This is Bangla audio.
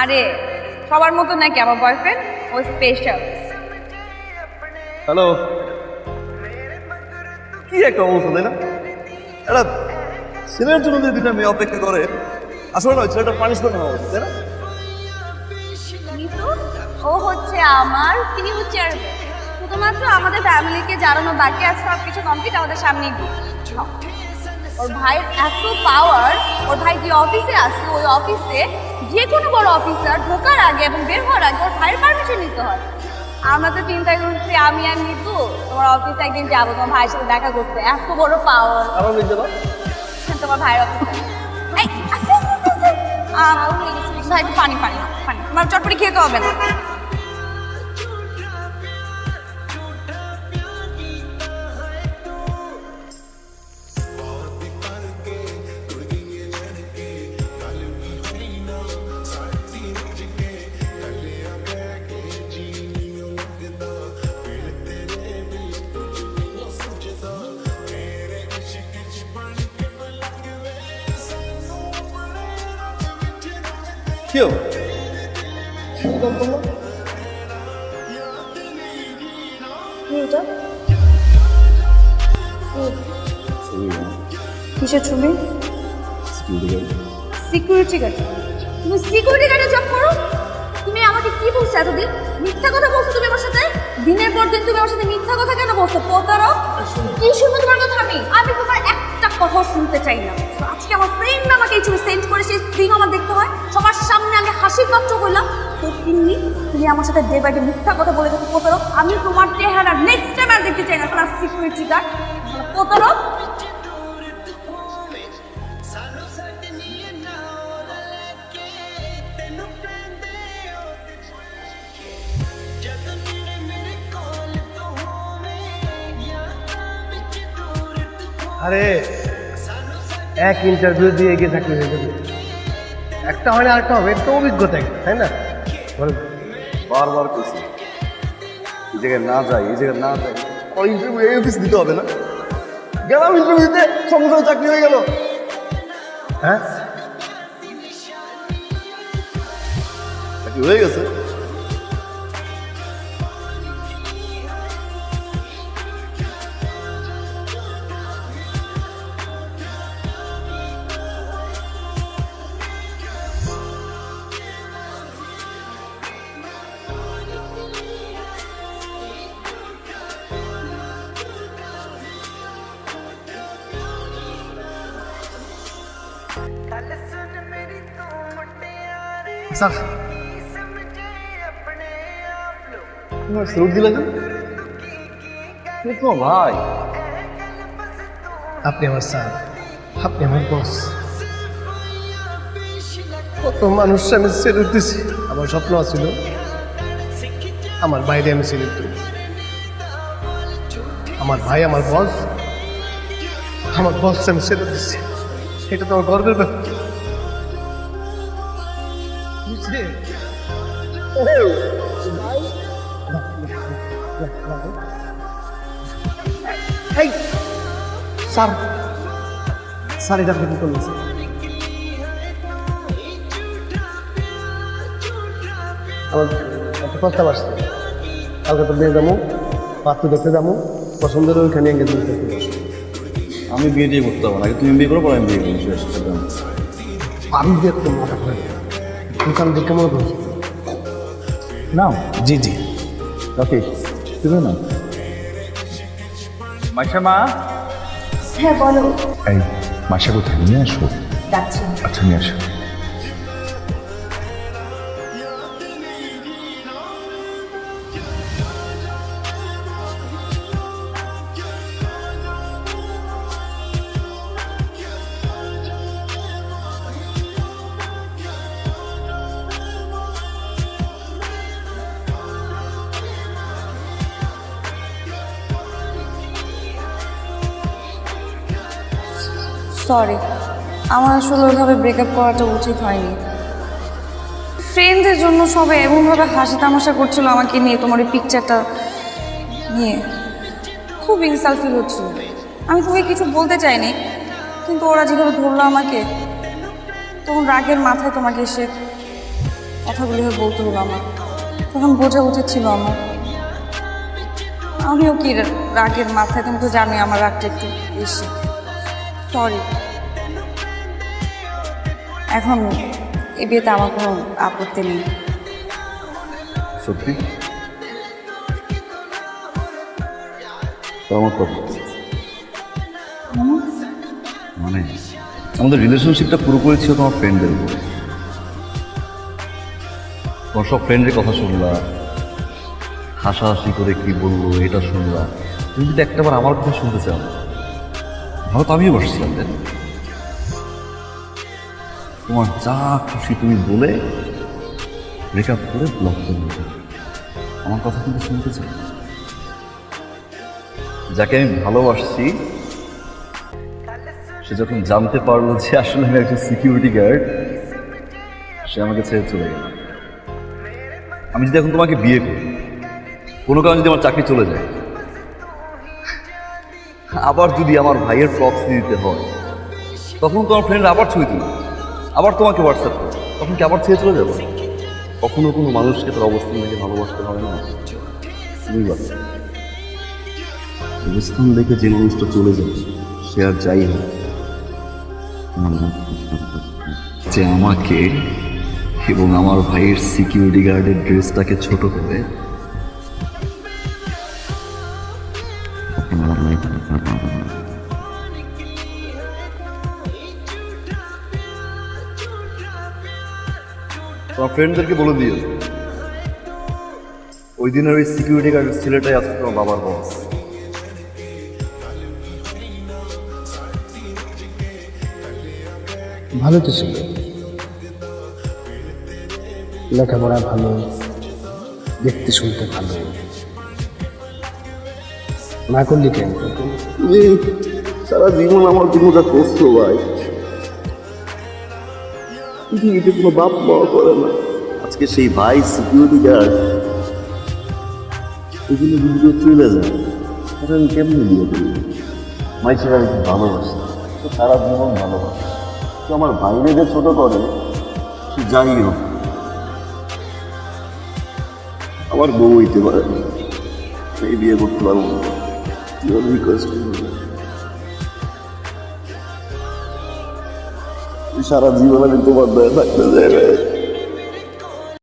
আরে সবার মতো নাকি আমার বয়ফ্রেন্ড ও স্পেশাল হ্যালো কি একটা অবস্থা তাই না? একটা ছেলের জন্য যদি দুটা মেয়ে অপেক্ষা করে আসলে নয় ছেলেটা পানিশমেন্ট হওয়া উচিত তাই না? ও হচ্ছে আমার তিনি হচ্ছে আর শুধুমাত্র আমাদের ফ্যামিলিকে জানানো বাকি আছে সব কিছু কমপ্লিট আমাদের সামনেই গিয়ে। ওর ভাইয়ের এত পাওয়ার ওর ভাই যে অফিসে আছে ওই অফিসে যে কোনো বড় অফিসার ঢোকার আগে এবং বের হওয়ার আগে ওর ভাইয়ের পারমিশন নিতে হয়। আমরা তো চিন্তা করছি আমি আর নিতু তোমার অফিসে একদিন যাব তোমার ভাইয়ের সাথে দেখা করতে। এত বড় পাওয়ার তোমার ভাইয়ের অফিসে ভাই পানি পানি পানি। তোমার চটপটি খেতে হবে না। কি হবে কি বল তোমরা? কিসের ছবি? সিকিউরিটি গার্ড তুমি সিকিউরিটি গার্ডে জব করো? তুমি আমাকে কি বলছো এতদিন? মিথ্যা কথা বলছো তুমি আমার সাথে? দিনের পর দিন তুমি আমার সাথে মিথ্যা কথা কেন বলছো? প্রতারক কি শুনব তোমার কথা আমি? আমি তোমার একটা কথা শুনতে চাই না। আজকে আমার সেন্ড করে সেই স্ক্রিন আমার দেখতে হয়। সবার সামনে আমি হাসির পাত্র হইলাম। তো তিনি তুমি আমার সাথে ডে বাই ডে মিথ্যা কথা বলে দেখো প্রতারক। আমি তোমার চেহারা নেক্সট টাইম আর দেখতে চাই না। তোমার সিকিউরিটি গার্ড প্রতারক। আরে এক ইন্টারভিউ দিয়ে গিয়ে চাকরি হয়ে যাবে। একটা হয় না আরেকটা হবে তো অভিজ্ঞতা একটা, তাই না? বল। বারবার কইছি এই জায়গায় না যাই এই জায়গায় না যাই। আর ইন্টারভিউ এই অফিস দিতে হবে না। গেলাম ইন্টারভিউ দিতে সঙ্গে সঙ্গে চাকরি হয়ে গেল। হ্যাঁ? চাকরি হয়ে গেছে। স্যার তোমার দিলে তো ভাই। আপনি আমার স্যার আপনি আমার বস কত মানুষ আমি সেলুট দিছি। আমার স্বপ্ন ছিল আমার বাইরে আমি সেলুট দিই আমার ভাই আমার বস আমার বস আমি সেলুট দিছি। এটা তো গর্বের ব্যাপার। স্যার এটা কি করলেন? আমার একটা প্রস্তাব আসছে। কালকে তো বিয়ে যাব, পাত্র দেখতে যাব, পছন্দের ওইখানে এঙ্গেজমেন্ট করতে আমি বিয়ে দিয়ে করতে পারব না আগে তুমি বিয়ে করো পরে আমি বিয়ে করব শেষ আমি বিয়ে একটু মাথা করে দোকান দেখে মনে করছি জি জি। ওকে তুমি না মাসা মা হ্যাঁ বলো। এই মাসা কোথায়? নিয়ে আসো। আচ্ছা নিয়ে আসো। সরি আমার আসলে ওইভাবে ব্রেকআপ করাটা উচিত হয়নি। ফ্রেন্ডদের জন্য সবাই এমনভাবে হাসি তামাশা করছিল আমাকে নিয়ে, তোমার ওই পিকচারটা নিয়ে। খুব ইনসাল ফিল হচ্ছিল। আমি তোমাকে কিছু বলতে চাইনি, কিন্তু ওরা যেভাবে ধরলো আমাকে, তখন রাগের মাথায় তোমাকে এসে কথাগুলো বলতে হলো আমার। তখন বোঝা উচিত ছিল আমার। আমিও কি রাগের মাথায়, তুমি তো জানোই আমার রাগটা একটু বেশি। সরি এখন এ বিয়েতে আমার কোনো আপত্তি নেই। সত্যি? মানে আমাদের রিলেশনশিপটা পুরো ছিল তোমার ফ্রেন্ডদের উপর। তোমার সব ফ্রেন্ডের কথা শুনলা, হাসাহাসি করে কি বলব এটা শুনলা। তুমি যদি একটাবার আমার কথা শুনতে চাও ভালো তো আমিও বসছিলাম তোমার যা খুশি তুমি বলে ব্রেকআপ করে ব্লক করে দিতে আমার কথা কিন্তু শুনতে চাই। যাকে আমি ভালোবাসছি, সে যখন জানতে পারল যে আসলে আমি একজন সিকিউরিটি গার্ড সে আমাকে ছেড়ে চলে গেল। আমি যদি এখন তোমাকে বিয়ে করি, কোনো কারণে যদি আমার চাকরি চলে যায়, আবার যদি আমার ভাইয়ের প্রক্সি দিতে হয়, তখন তোমার ফ্রেন্ড আবার ছবি তুলবে। আবার তোমাকে হোয়াটসঅ্যাপ করবে। তখন কি আবার ছেড়ে চলে যাব? কখনো কোনো মানুষকে তার অবস্থান দেখে ভালোবাসতে হবে না? অবস্থান দেখে যে মানুষটা চলে যাবে সে আর যাই হোক। যে আমাকে এবং আমার ভাইয়ের সিকিউরিটি গার্ডের ড্রেসটাকে ছোট করে তোমার ফ্রেন্ডদেরকে বলে দিও। ওই দিনের ওই সিকিউরিটি গার্ডের ছেলেটাই আছে তোমার বাবার বস ভালো তো ছিল। লেখাপড়া ভালো দেখতে শুনতে ভালো। না করলি কেন? সারা জীবন আমার যা করছ ভাই। পৃথিবীতে কোনো বাপ মা করে না। আজকে সেই ভাই সিকিউরিটি গার্ড এগুলো যদি কেউ চলে যায়। তাহলে আমি কেমনি বিয়ে করি মাই ছেলে আমি খুব ভালোবাসি তো সারা জীবন ভালোবাসি। তো আমার বাইরে যে ছোট করে, সে যাই হোক। আমার বউ হইতে পারে। এই বিয়ে করতে পারব না। রিকোয়েস্ট করব। সারা জীবন আমি তোমার দয়া থাকতে চাই